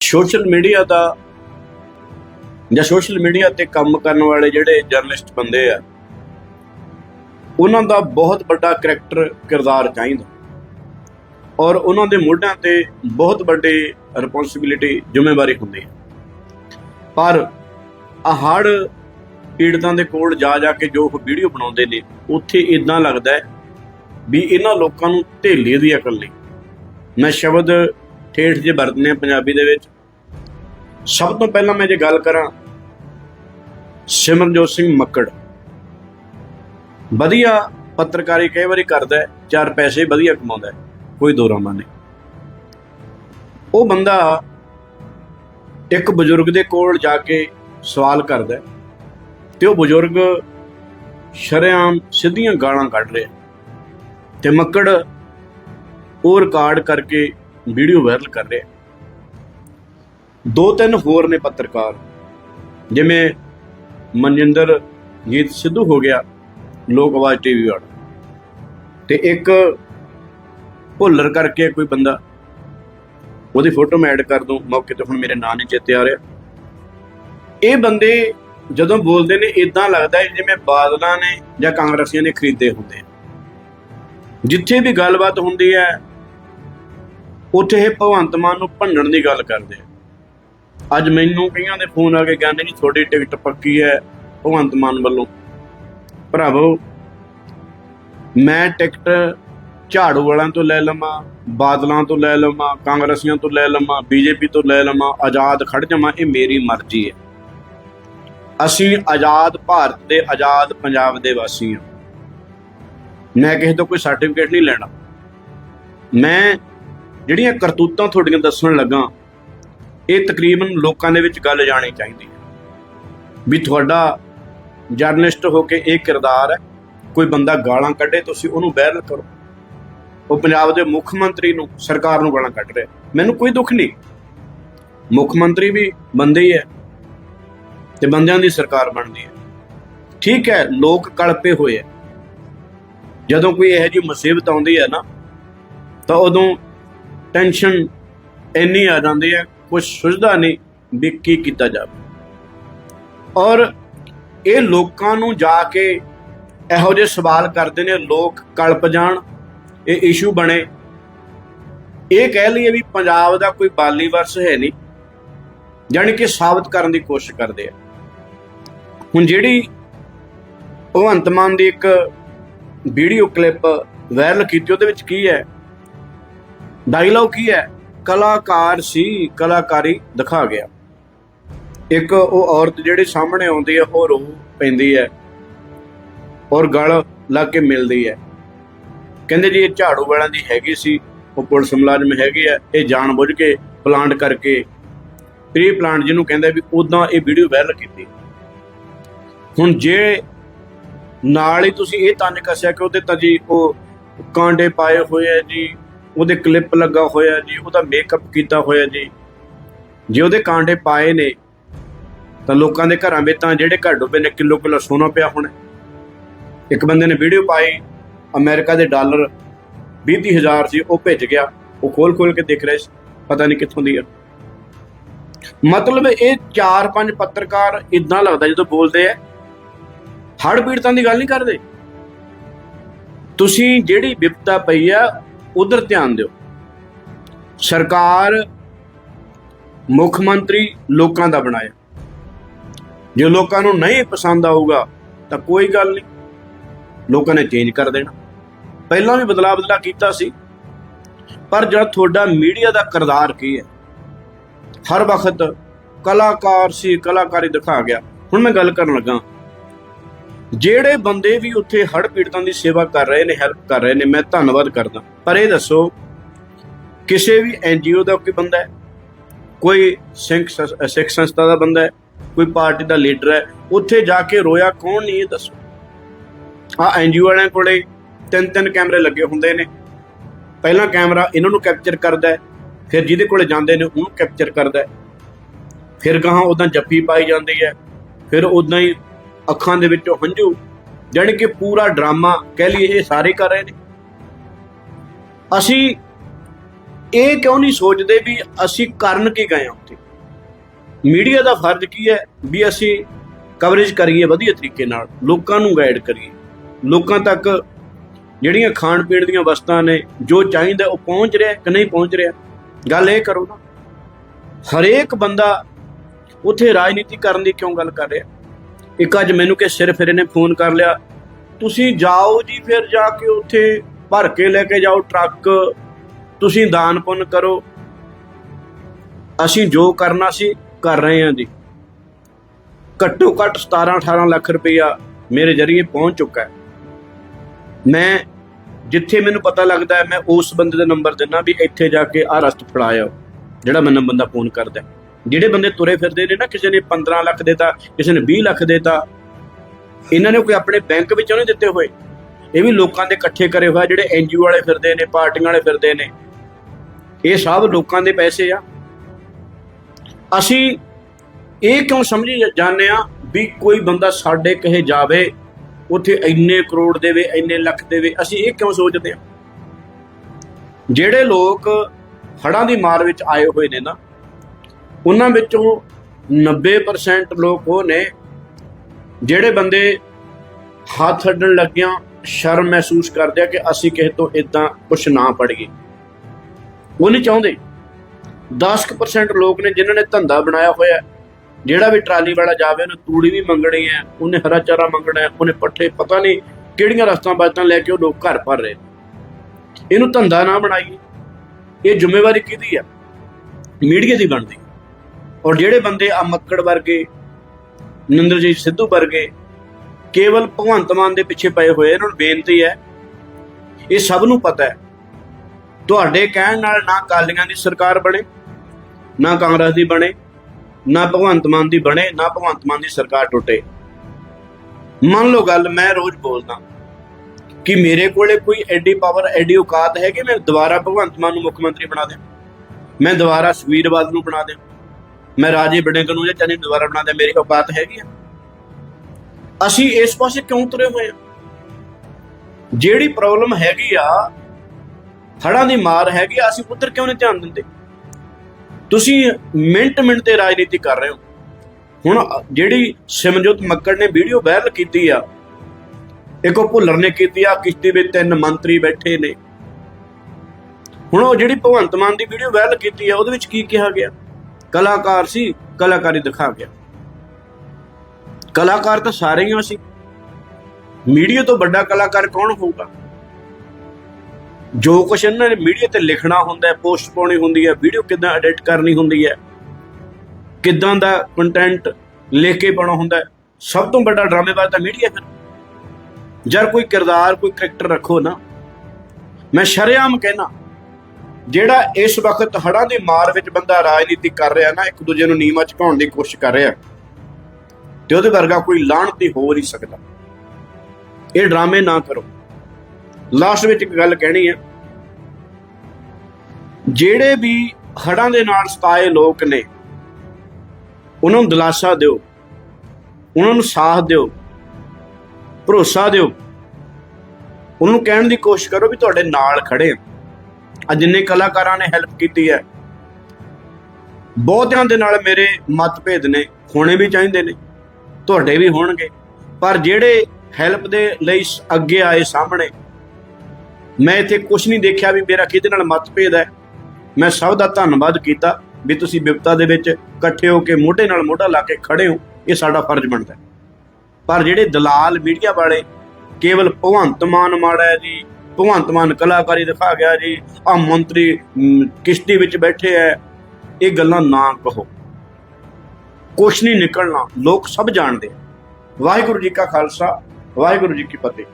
Social media ਦਾ ਜਾਂ social media ਤੇ ਕੰਮ ਕਰਨ ਵਾਲੇ ਜਿਹੜੇ ਜਰਨਲਿਸਟ ਬੰਦੇ ਆ, ਉਹਨਾਂ ਦਾ ਬਹੁਤ ਵੱਡਾ ਕਰੈਕਟਰ ਕਿਰਦਾਰ ਚਾਹੀਦਾ। ਔਰ ਉਹਨਾਂ ਦੇ ਮੋਢਿਆਂ ਤੇ ਬਹੁਤ ਵੱਡੇ ਰਿਸਪੌਂਸਿਬਿਲਿਟੀ ਜ਼ਿੰਮੇਵਾਰੀ ਹੁੰਦੀ ਹੈ। ਪਰ ਆਹੜ ਪੀੜਤਾਂ ਦੇ ਕੋਲ ਜਾ ਜਾ ਕੇ ਜੋ ਉਹ ਵੀਡੀਓ ਬਣਾਉਂਦੇ ਨੇ, ਉੱਥੇ ਇਦਾਂ ਲੱਗਦਾ ਵੀ ਇਹਨਾਂ ਲੋਕਾਂ ਨੂੰ ਢੇਲੇ ਦੀ ਅਕਲ ਨਹੀਂ। ਮੈਂ ਸ਼ਬਦ ਠੇਠ ਜੇ ਵਰਤਨੇ ਪੰਜਾਬੀ ਦੇ ਵਿੱਚ। ਸਭ ਤੋਂ ਪਹਿਲਾਂ ਮੈਂ ਜੇ ਗੱਲ ਕਰਾਂ, ਸਿਮਰਨਜੋਤ ਸਿੰਘ ਮੱਕੜ। ਵਧੀਆ ਪੱਤਰਕਾਰੀ ਕਈ ਵਾਰੀ ਕਰਦਾ ਹੈ, ਚਾਰ ਪੈਸੇ ਵਧੀਆ ਕਮਾਉਂਦਾ ਹੈ, ਕੋਈ ਦੋ ਰਾਮਾ ਨਹੀਂ। ਉਹ ਬੰਦਾ ਇੱਕ ਬਜ਼ੁਰਗ ਦੇ ਕੋਲ ਜਾ ਕੇ ਸਵਾਲ ਕਰਦਾ ਹੈ ਤੇ ਉਹ ਬਜ਼ੁਰਗ ਸ਼ਰੇਆਮ ਸਿੱਧੀਆਂ ਗਾਲਾਂ ਕੱਢ ਰਿਹਾ ਤੇ ਮੱਕੜ ਉਹ ਰਿਕਾਰਡ ਕਰਕੇ ਵੀਡੀਓ ਵਾਇਰਲ ਕਰ ਰਿਹਾ ਦੋ ਤਿੰਨ ਹੋਰ ਨੇ ਪੱਤਰਕਾਰ, ਜਿਵੇਂ ਮਨਜਿੰਦਰ ਜੀਤ ਸਿੱਧੂ ਹੋ ਗਿਆ, ਲੋਕ ਆਵਾਜ਼ ਟੀਵੀ ਵਾਲਾ। ਤੇ ਇੱਕ ਭੁੱਲਰ ਕਰਕੇ ਕੋਈ ਬੰਦਾ, ਉਹਦੀ ਫੋਟੋ ਮੈਂ ਐਡ ਕਰ ਦੂੰ, ਮੌਕੇ ਤੇ ਹੁਣ ਮੇਰੇ ਨਾਂ ਨਹੀਂ ਚੇਤੇ ਆ ਰਿਹਾ। ਇਹ ਬੰਦੇ ਜਦੋਂ ਬੋਲਦੇ ਨੇ ਇਦਾਂ ਲੱਗਦਾ ਜਿਵੇਂ ਬਾਦਲਾਂ ਨੇ ਜਾਂ ਕਾਂਗਰਸੀਆਂ ਨੇ ਖਰੀਦੇ ਹੁੰਦੇ ਜਿੱਥੇ ਵੀ ਗੱਲਬਾਤ ਹੁੰਦੀ ਹੈ ਉੱਥੇ ਇਹ ਭਗਵੰਤ ਮਾਨ ਨੂੰ ਭੰਡਣ ਦੀ ਗੱਲ ਕਰਦੇ ਆ। ਅੱਜ ਮੈਨੂੰ ਕਈਆਂ ਦੇ ਫੋਨ ਆ ਕੇ ਕਹਿੰਦੇ ਜੀ, ਤੁਹਾਡੀ ਟਿਕਟ ਪੱਕੀ ਹੈ ਭਗਵੰਤ ਮਾਨ ਵੱਲੋਂ। ਭਰਾਵੋ, ਮੈਂ ਟਿਕਟ ਝਾੜੂ ਵਾਲਿਆਂ ਤੋਂ ਲੈ ਲਵਾਂ, ਬਾਦਲਾਂ ਤੋਂ ਲੈ ਲਵਾਂ, ਕਾਂਗਰਸੀਆਂ ਤੋਂ ਲੈ ਲਵਾਂ, ਬੀਜੇਪੀ ਤੋਂ ਲੈ ਲਵਾਂ, ਆਜ਼ਾਦ ਖੜ ਜਾਵਾਂ, ਇਹ ਮੇਰੀ ਮਰਜ਼ੀ ਹੈ। ਅਸੀਂ ਆਜ਼ਾਦ ਭਾਰਤ ਦੇ ਆਜ਼ਾਦ ਪੰਜਾਬ ਦੇ ਵਾਸੀ ਹਾਂ। ਮੈਂ ਕਿਸੇ ਤੋਂ ਕੋਈ ਸਰਟੀਫਿਕੇਟ ਨਹੀਂ ਲੈਣਾ। ਮੈਂ ਜਿਹੜੀਆਂ ਕਰਤੂਤਾਂ ਤੁਹਾਡੀਆਂ ਦੱਸਣ ਲੱਗਾ, ਇਹ ਤਕਰੀਬਨ ਲੋਕਾਂ ਦੇ ਵਿੱਚ ਗੱਲ ਜਾਣੀ ਚਾਹੀਦੀ ਹੈ। ਵੀ ਤੁਹਾਡਾ ਜਰਨਲਿਸਟ ਹੋ ਕੇ ਇਹ ਕਿਰਦਾਰ ਹੈ, ਕੋਈ ਬੰਦਾ ਗਾਲਾਂ ਕੱਢੇ, ਤੁਸੀਂ ਉਹਨੂੰ ਵਾਇਰਲ ਕਰੋ। ਉਹ ਪੰਜਾਬ ਦੇ ਮੁੱਖ ਮੰਤਰੀ ਨੂੰ, ਸਰਕਾਰ ਨੂੰ ਗਾਲਾਂ ਕੱਢ ਰਿਹਾ। ਮੈਨੂੰ ਕੋਈ ਦੁੱਖ ਨਹੀਂ। ਮੁੱਖ ਮੰਤਰੀ ਵੀ ਬੰਦੇ ਹੀ ਹੈ ਤੇ ਬੰਦਿਆਂ ਦੀ ਸਰਕਾਰ ਬਣਦੀ ਹੈ। ਠੀਕ ਹੈ, ਲੋਕ ਕਲਪੇ ਹੋਏ ਆ ਜਦੋਂ ਕੋਈ ਇਹੋ ਜਿਹੀ ਮੁਸੀਬਤ ਆਉਂਦੀ ਹੈ ਨਾ, ਤਾਂ ਉਦੋਂ ਟੈਨਸ਼ਨ ਇੰਨੀ ਆ ਜਾਂਦੀ ਹੈ ਕੁਝ ਸੁਝਦਾ ਨਹੀਂ ਵੀ ਕੀ ਕੀਤਾ ਜਾਵੇ। ਔਰ ਇਹ ਲੋਕਾਂ ਨੂੰ ਜਾ ਕੇ ਇਹੋ ਜਿਹੇ ਸਵਾਲ ਕਰਦੇ ਨੇ, ਲੋਕ ਕਲਪ ਜਾਣ, ਇਹ ਇਸ਼ੂ ਬਣੇ। ਇਹ ਕਹਿ ਲਈਏ ਵੀ ਪੰਜਾਬ ਦਾ ਕੋਈ ਬਾਲੀ ਵਰਸ ਹੈ ਨਹੀਂ, ਜਾਣੀ ਕਿ ਸਾਬਤ ਕਰਨ ਦੀ ਕੋਸ਼ਿਸ਼ ਕਰਦੇ ਆ। ਹੁਣ ਜਿਹੜੀ ਭਗਵੰਤ ਮਾਨ ਦੀ ਇੱਕ ਵੀਡੀਓ ਕਲਿੱਪ ਵਾਇਰਲ ਕੀਤੀ, ਉਹਦੇ ਵਿੱਚ ਕੀ ਹੈ? ਡਾਇਲੌਗ ਕੀ ਹੈ? ਕਲਾਕਾਰ ਸੀ, ਕਲਾਕਾਰੀ ਦਿਖਾ ਗਿਆ। ਇੱਕ ਉਹ ਔਰਤ ਜਿਹੜੀ ਸਾਹਮਣੇ ਆਉਂਦੀ ਹੈ, ਉਹ ਰੋ ਪੈਂਦੀ ਹੈ ਔਰ ਗਲ ਲੱਗ ਕੇ ਮਿਲਦੀ ਹੈ। ਕਹਿੰਦੇ ਜੀ, ਇਹ ਝਾੜੂ ਵਾਲਿਆਂ ਦੀ ਹੈਗੀ ਸੀ, ਉਹ ਪੁਲਿਸ ਮੁਲਾਜ਼ਮ ਹੈਗੇ ਆ, ਇਹ ਜਾਣ ਬੁੱਝ ਕੇ ਪਲਾਂਟ ਕਰਕੇ ਪ੍ਰੀ ਪਲਾਂਟ ਜਿਹਨੂੰ ਕਹਿੰਦੇ ਵੀ ਉਦਾਂ ਇਹ ਵੀਡੀਓ ਵਾਇਰਲ ਕੀਤੀ। ਹੁਣ ਜੇ ਨਾਲ ਹੀ ਤੁਸੀਂ ਇਹ ਤੰਜ ਕੱਸਿਆ ਕਿ ਉਹਦੇ ਤਾਂ ਜੀ ਉਹ ਕਾਂਡੇ ਪਾਏ ਹੋਏ ਆ ਜੀ ਉਹਦੇ ਕਲਿੱਪ ਲੱਗਾ ਹੋਇਆ ਜੀ, ਉਹਦਾ ਮੇਕਅਪ ਕੀਤਾ ਹੋਇਆ ਜੀ। ਜੇ ਉਹਦੇ ਕਾਂਡੇ ਪਾਏ ਨੇ, ਤਾਂ ਲੋਕਾਂ ਦੇ ਘਰਾਂ ਵਿੱਚ ਤਾਂ ਜਿਹੜੇ ਘਰ ਡੁੱਬੇ ਨੇ, ਕਿਲੋ ਕਿਲੋ ਸੋਨਾ ਪਿਆ ਹੋਣਾ। ਇੱਕ ਬੰਦੇ ਨੇ ਵੀਡੀਓ ਪਾਈ, ਅਮਰੀਕਾ ਦੇ ਡਾਲਰ 20 ਹਜ਼ਾਰ ਸੀ, ਉਹ ਭੇਜ ਗਿਆ। ਉਹ ਖੋਲ ਖੋਲ ਕੇ ਦੇਖ ਰਿਹਾ ਸੀ, ਪਤਾ ਨਹੀਂ ਕਿੱਥੋਂ ਦੀ ਆ। ਮਤਲਬ ਇਹ ਚਾਰ ਪੰਜ ਪੱਤਰਕਾਰ ਇਦਾਂ ਲੱਗਦਾ ਜਦੋਂ ਬੋਲਦੇ ਆ ਹੜ ਪੀੜਤਾਂ ਦੀ ਗੱਲ ਨਹੀਂ ਕਰਦੇ। ਤੁਸੀਂ ਜਿਹੜੀ ਵਿਪਤਾ ਪਈ ਆ ਉਧਰ ਧਿਆਨ ਦਿਓ। ਸਰਕਾਰ ਮੁੱਖ ਮੰਤਰੀ ਲੋਕਾਂ ਦਾ ਬਣਾਇਆ ਜੇ ਲੋਕਾਂ ਨੂੰ ਨਹੀਂ ਪਸੰਦ ਆਊਗਾ, ਤਾਂ ਕੋਈ ਗੱਲ ਨਹੀਂ। ਲੋਕਾਂ ਨੇ ਚੇਂਜ ਕਰ ਦੇਣਾ। ਪਹਿਲਾਂ ਵੀ ਬਦਲਾਅ ਬਦਲਾ ਕੀਤਾ ਸੀ। ਪਰ ਜਿਹੜਾ ਤੁਹਾਡਾ ਮੀਡੀਆ ਦਾ ਕਿਰਦਾਰ ਕੀ ਹੈ? ਹਰ ਵਕਤ ਕਲਾਕਾਰ ਸੀ, ਕਲਾਕਾਰੀ ਦਿਖਾ ਗਿਆ। ਹੁਣ ਮੈਂ ਗੱਲ ਕਰਨ ਲੱਗਾ। ਜਿਹੜੇ ਬੰਦੇ ਵੀ ਉੱਥੇ ਹੜ ਪੀੜਤਾਂ ਦੀ ਸੇਵਾ ਕਰ ਰਹੇ ਨੇ ਹੈਲਪ ਕਰ ਰਹੇ ਨੇ, ਮੈਂ ਧੰਨਵਾਦ ਕਰਦਾ। ਪਰ ਇਹ ਦੱਸੋ, ਕਿਸੇ ਵੀ ਐਨਜੀਓ ਦਾ ਕੋਈ ਬੰਦਾ ਹੈ? ਕੋਈ ਸਿੱਖ ਸਿੱਖ ਸੰਸਥਾ ਦਾ ਬੰਦਾ ਹੈ? ਕੋਈ ਪਾਰਟੀ ਦਾ ਲੀਡਰ ਹੈ? ਉੱਥੇ ਜਾ ਕੇ ਰੋਇਆ ਕੌਣ ਨਹੀਂ, ਇਹ ਦੱਸੋ। ਆ ਐਨਜੀਓ ਵਾਲਿਆਂ ਕੋਲੇ ਤਿੰਨ ਤਿੰਨ ਕੈਮਰੇ ਲੱਗੇ ਹੁੰਦੇ ਨੇ। ਪਹਿਲਾ ਕੈਮਰਾ ਇਹਨਾਂ ਨੂੰ ਕੈਪਚਰ ਕਰਦਾ ਹੈ, ਫਿਰ ਜਿਹਦੇ ਕੋਲੇ ਜਾਂਦੇ ਨੇ, ਉਹਨੂੰ ਕੈਪਚਰ ਕਰਦਾ ਹੈ। ਫਿਰ ਗਾਹਾਂ ਉਦਾਂ ਜੱਫੀ ਪਾਈ ਜਾਂਦੀ ਹੈ, ਫਿਰ ਉਦਾਂ ਹੀ ਅੱਖਾਂ ਦੇ ਵਿੱਚੋਂ ਹੰਝੂ, ਜਾਣੀ ਕਿ ਪੂਰਾ ਡਰਾਮਾ ਕਹਿ ਲਈਏ ਇਹ ਸਾਰੇ ਕਰ ਰਹੇ ਨੇ। ਅਸੀਂ ਇਹ ਕਿਉਂ ਨਹੀਂ ਸੋਚਦੇ ਵੀ ਅਸੀਂ ਕਰਨ ਕੀ ਗਏ ਹਾਂ ਉੱਥੇ? ਮੀਡੀਆ ਦਾ ਫਰਜ਼ ਕੀ ਹੈ ਵੀ ਅਸੀਂ ਕਵਰੇਜ ਕਰੀਏ ਵਧੀਆ ਤਰੀਕੇ ਨਾਲ, ਲੋਕਾਂ ਨੂੰ ਗਾਈਡ ਕਰੀਏ। ਲੋਕਾਂ ਤੱਕ ਜਿਹੜੀਆਂ ਖਾਣ ਪੀਣ ਦੀਆਂ ਵਸਤਾਂ ਨੇ, ਜੋ ਚਾਹੀਦਾ ਉਹ ਪਹੁੰਚ ਰਿਹਾ ਕਿ ਨਹੀਂ ਪਹੁੰਚ ਰਿਹਾ? ਗੱਲ ਇਹ ਕਰੋ ਨਾ, ਹਰੇਕ ਬੰਦਾ ਉੱਥੇ ਰਾਜਨੀਤੀ ਕਰਨ ਦੀ ਕਿਉਂ ਗੱਲ ਕਰ ਰਿਹਾ? ਇੱਕ ਅੱਜ ਮੈਨੂੰ ਕਿ ਸਿਰ ਫਿਰ ਨੇ ਫੋਨ ਕਰ ਲਿਆ। ਤੁਸੀਂ ਜਾਓ ਜੀ ਫਿਰ ਜਾ ਕੇ ਉੱਥੇ ਭਰ ਕੇ ਲੈ ਕੇ ਜਾਓ ਟਰੱਕ। ਤੁਸੀਂ ਦਾਨ ਪੁੰਨ ਕਰੋ। ਅਸੀਂ ਜੋ ਕਰਨਾ ਸੀ ਕਰ ਰਹੇ ਹਾਂ ਜੀ। ਘੱਟੋ ਘੱਟ 17 18 ਲੱਖ ਰੁਪਇਆ ਮੇਰੇ ਜਰੀਏ ਪਹੁੰਚ ਚੁੱਕਾ ਹੈ। ਮੈਂ ਜਿੱਥੇ ਮੈਨੂੰ ਪਤਾ ਲੱਗਦਾ ਹੈ, ਮੈਂ ਉਸ ਬੰਦੇ ਦਾ ਨੰਬਰ ਦਿੰਦਾ ਵੀ ਇੱਥੇ ਜਾ ਕੇ ਆਹ ਰਸਤ ਫੜਾਇਆ। ਜਿਹੜਾ ਮੈਨੂੰ ਬੰਦਾ ਫੋਨ ਕਰਦਾ ਜਿਹੜੇ ਬੰਦੇ ਤੁਰੇ ਫਿਰਦੇ ਨੇ ਨਾ ਕਿਸੇ ਨੇ 15 ਲੱਖ ਦੇਤਾ ਕਿਸੇ ਨੇ 20 ਲੱਖ ਦੇਤਾ ਇਹਨਾਂ ਨੇ ਕੋਈ ਆਪਣੇ ਬੈਂਕ ਵਿੱਚੋਂ ਨਹੀਂ ਦਿੱਤੇ ਹੋਏ। ਇਹ ਵੀ ਲੋਕਾਂ ਦੇ ਇਕੱਠੇ ਕਰੇ ਹੋਏ ਆ, ਜਿਹੜੇ ਐਨਜੀਓ ਵਾਲੇ ਫਿਰਦੇ ਨੇ ਪਾਰਟੀਆਂ ਵਾਲੇ ਫਿਰਦੇ ਨੇ। ਇਹ ਸਭ ਲੋਕਾਂ ਦੇ ਪੈਸੇ ਆ। ਅਸੀਂ ਇਹ ਕਿਉਂ ਸਮਝੀ ਜਾਂਦੇ ਆ ਵੀ ਕੋਈ ਬੰਦਾ ਸਾਡੇ ਕਹੇ ਜਾਵੇ ਉੱਥੇ ਇੰਨੇ ਕਰੋੜ ਦੇਵੇ ਇੰਨੇ ਲੱਖ ਦੇਵੇ ਅਸੀਂ ਇਹ ਕਿਉਂ ਸੋਚਦੇ ਆ ਜਿਹੜੇ ਲੋਕ ਹੜ੍ਹਾਂ ਦੀ ਮਾਰ ਵਿੱਚ ਆਏ ਹੋਏ ਨੇ ਨਾ ਉਹਨਾਂ ਵਿੱਚੋਂ 90% ਲੋਕ ਉਹ ਨੇ ਜਿਹੜੇ ਬੰਦੇ ਹੱਥ ਅੱਡਣ ਲੱਗਿਆਂ ਸ਼ਰਮ ਮਹਿਸੂਸ ਕਰਦੇ ਆ ਕਿ ਅਸੀਂ ਕਿਸੇ ਤੋਂ ਇਦਾਂ ਕੁਝ ਨਾ ਪੜੀਏ ਉਹ ਨਹੀਂ ਚਾਹੁੰਦੇ। 10% ਲੋਕ ਨੇ ਜਿਨ੍ਹਾਂ ਨੇ ਧੰਦਾ ਬਣਾਇਆ ਹੋਇਆ ਜਿਹੜਾ ਵੀ ਟਰਾਲੀ ਵਾਲਾ ਜਾਵੇ, ਉਹਨੇ ਤੂੜੀ ਵੀ ਮੰਗਣੀ ਹੈ, ਉਹਨੇ ਹਰਾ ਚਾਰਾ ਮੰਗਣਾ ਹੈ, ਉਹਨੇ ਪੱਠੇ ਪਤਾ ਨਹੀਂ ਕਿਹੜੀਆਂ ਰਸਤਾਂ ਬਾਤਾਂ ਲੈ ਕੇ ਉਹ ਲੋਕ ਘਰ ਭਰ ਰਹੇ ਇਹਨੂੰ ਧੰਦਾ ਨਾ ਬਣਾਈਏ। ਇਹ ਜ਼ਿੰਮੇਵਾਰੀ ਕਿਹਦੀ ਆ ਮੀਡੀਆ ਦੀ ਬਣਦੀ ਔਰ ਜਿਹੜੇ ਬੰਦੇ ਆ ਮੱਕੜ ਵਰਗੇ, ਨਿੰਦਰਜੀਤ ਸਿੱਧੂ ਵਰਗੇ, ਕੇਵਲ ਭਗਵੰਤ ਮਾਨ ਦੇ ਪਿੱਛੇ ਪਏ ਹੋਏ, ਇਹਨਾਂ ਨੂੰ ਬੇਨਤੀ ਹੈ, ਇਹ ਸਭ ਨੂੰ ਪਤਾ ਹੈ, ਤੁਹਾਡੇ ਕਹਿਣ ਨਾਲ ਨਾ ਕਾਲੀਆਂ ਦੀ ਸਰਕਾਰ ਬਣੇ, ਨਾ ਕਾਂਗਰਸ ਦੀ ਬਣੇ, ਨਾ ਭਗਵੰਤ ਮਾਨ ਦੀ ਬਣੇ, ਨਾ ਭਗਵੰਤ ਮਾਨ ਦੀ ਸਰਕਾਰ ਟੁੱਟੇ। ਮੰਨ ਲਓ ਗੱਲ, ਮੈਂ ਰੋਜ਼ ਬੋਲਦਾ ਕਿ ਮੇਰੇ ਕੋਲੇ ਕੋਈ ਐਡੀ ਪਾਵਰ ਐਡੀ ਔਕਾਤ ਹੈ ਕਿ ਮੈਂ ਦੁਬਾਰਾ ਭਗਵੰਤ ਮਾਨ ਨੂੰ ਮੁੱਖ ਮੰਤਰੀ ਬਣਾ ਦਿਆਂ ਮੈਂ ਦੁਬਾਰਾ ਸੁਖਬੀਰ ਬਾਦਲ ਨੂੰ ਬਣਾ ਦਿਆਂ ਮੈਂ ਰਾਜੇ ਬੜਿੰਗ ਨੂੰ ਜਾਂ ਚੰਨੀ ਦੁਬਾਰਾ ਬਣਾ ਦਿਆਂ ਮੇਰੀ ਔਕਾਤ ਹੈਗੀ ਆ। ਅਸੀਂ ਇਸ ਪਾਸੇ ਕਿਉਂ ਤੁਰੇ ਹੋਏ ਆ? ਜਿਹੜੀ ਪ੍ਰੋਬਲਮ ਹੈਗੀ ਆ ਹੜਾਂ ਦੀ ਮਾਰ ਹੈਗੀ ਆ, ਅਸੀਂ ਉੱਧਰ ਕਿਉਂ ਨਹੀਂ ਧਿਆਨ ਦਿੰਦੇ? ਤੁਸੀਂ ਮਿੰਟ ਮਿੰਟ ਤੇ ਰਾਜਨੀਤੀ ਕਰ ਰਹੇ ਹੋ। ਹੁਣ ਜਿਹੜੀ ਸਿਮਜੋਤ ਮੱਕੜ ਨੇ ਵੀਡੀਓ ਵਾਇਰਲ ਕੀਤੀ ਆ ਇੱਕ ਉਹ ਭੁੱਲਰ ਨੇ ਕੀਤੀ ਆ ਕਿਸ਼ਤੀ ਵਿੱਚ ਤਿੰਨ ਮੰਤਰੀ ਬੈਠੇ ਨੇ। ਹੁਣ ਉਹ ਜਿਹੜੀ ਭਗਵੰਤ ਮਾਨ ਦੀ ਵੀਡੀਓ ਵਾਇਰਲ ਕੀਤੀ ਆ ਉਹਦੇ ਵਿੱਚ ਕੀ ਕਿਹਾ ਗਿਆ? ਕਲਾਕਾਰ ਸੀ, ਕਲਾਕਾਰੀ ਦਿਖਾ ਗਿਆ। ਕਲਾਕਾਰ ਤਾਂ ਸਾਰੇ ਹੀ ਅਸੀਂ ਮੀਡੀਆ ਤੋਂ ਵੱਡਾ ਕਲਾਕਾਰ ਕੌਣ ਹੋਊਗਾ? ਜੋ ਕੁਛ ਇਹਨਾਂ ਨੇ ਮੀਡੀਆ ਤੇ ਲਿਖਣਾ ਹੁੰਦਾ ਹੈ, ਪੋਸਟ ਪਾਉਣੀ ਹੁੰਦੀ ਹੈ, ਵੀਡੀਓ ਕਿਦਾਂ ਐਡਿਟ ਕਰਨੀ ਹੁੰਦੀ ਹੈ, ਕਿਦਾਂ ਦਾ ਕੰਟੈਂਟ ਲਿਖ ਕੇ ਪਾਉਣਾ ਹੁੰਦਾ ਹੈ, ਸਭ ਤੋਂ ਵੱਡਾ ਡਰਾਮੇਬਾਜ਼ ਤਾਂ ਮੀਡੀਆ ਫਿਰ। ਜਦ ਕੋਈ ਕਿਰਦਾਰ, ਕੋਈ ਕਰੈਕਟਰ ਰੱਖੋ ਨਾ। ਮੈਂ ਸ਼ਰੇਆਮ ਕਹਿਣਾ ਜਿਹੜਾ ਇਸ ਵਕਤ ਹੜਾਂ ਦੀ ਮਾਰ ਵਿੱਚ ਬੰਦਾ ਰਾਜਨੀਤੀ ਕਰ ਰਿਹਾ ਨਾ, ਇੱਕ ਦੂਜੇ ਨੂੰ ਨੀਵਾਂ ਝੁਕਾਉਣ ਦੀ ਕੋਸ਼ਿਸ਼ ਕਰ ਰਿਹਾ। ਤੇ ਉਹਦੇ ਵਰਗਾ ਕੋਈ ਲਾਹਣਤੀ ਹੋ ਨਹੀਂ ਸਕਦਾ। ਇਹ ਡਰਾਮੇ ਨਾ ਕਰੋ। ਲਾਸਟ ਵਿੱਚ ਇੱਕ ਗੱਲ ਕਹਿਣੀ ਹੈ, ਜਿਹੜੇ ਵੀ ਹੜਾਂ ਦੇ ਨਾਲ ਸਤਾਏ ਲੋਕ ਨੇ, ਉਹਨਾਂ ਨੂੰ ਦਿਲਾਸਾ ਦਿਓ, ਉਹਨਾਂ ਨੂੰ ਸਾਥ ਦਿਓ, ਭਰੋਸਾ ਦਿਓ। ਉਹਨੂੰ ਕਹਿਣ ਦੀ ਕੋਸ਼ਿਸ਼ ਕਰੋ ਵੀ ਤੁਹਾਡੇ ਨਾਲ ਖੜੇ ਆ। ਆ ਜਿੰਨੇ ਕਲਾਕਾਰਾਂ ਨੇ ਹੈਲਪ ਕੀਤੀ ਹੈ, ਬਹੁਤਿਆਂ ਦੇ ਨਾਲ ਮੇਰੇ ਮਤਭੇਦ ਨੇ, ਹੋਣੇ ਵੀ ਚਾਹੀਦੇ ਨੇ, ਤੁਹਾਡੇ ਵੀ ਹੋਣਗੇ। ਪਰ ਜਿਹੜੇ ਹੈਲਪ ਦੇ ਲਈ ਅੱਗੇ ਆਏ ਸਾਹਮਣੇ, ਮੈਂ ਇੱਥੇ ਕੁਝ ਨਹੀਂ ਦੇਖਿਆ ਵੀ ਮੇਰਾ ਕਿਹਦੇ ਨਾਲ ਮਤਭੇਦ ਹੈ। ਮੈਂ ਸਭ ਦਾ ਧੰਨਵਾਦ ਕੀਤਾ ਵੀ ਤੁਸੀਂ ਵਿਪਤਾ ਦੇ ਵਿੱਚ ਇਕੱਠੇ ਹੋ ਕੇ ਮੋਢੇ ਨਾਲ ਮੋਢਾ ਲਾ ਕੇ ਖੜੇ ਹੋ, ਇਹ ਸਾਡਾ ਫਰਜ਼ ਬਣਦਾ ਪਰ ਜਿਹੜੇ ਦਲਾਲ ਮੀਡੀਆ ਵਾਲੇ, ਕੇਵਲ ਭਗਵੰਤ ਮਾਨ ਮਾੜਾ ਜੀ ਭਗਵੰਤ ਮਾਨ ਕਲਾਕਾਰੀ ਦਿਖਾ ਗਿਆ ਜੀ ਆ ਮੰਤਰੀ ਕਿਸ਼ਤੀ ਵਿੱਚ ਬੈਠੇ ਐ, ਇਹ ਗੱਲਾਂ ਨਾ ਕਹੋ। ਕੁਛ ਨਹੀਂ ਨਿਕਲਣਾ, ਲੋਕ ਸਭ ਜਾਣਦੇ। ਵਾਹਿਗੁਰੂ ਜੀ ਕਾ ਖਾਲਸਾ, ਵਾਹਿਗੁਰੂ ਜੀ ਕੀ ਫਤਿਹ।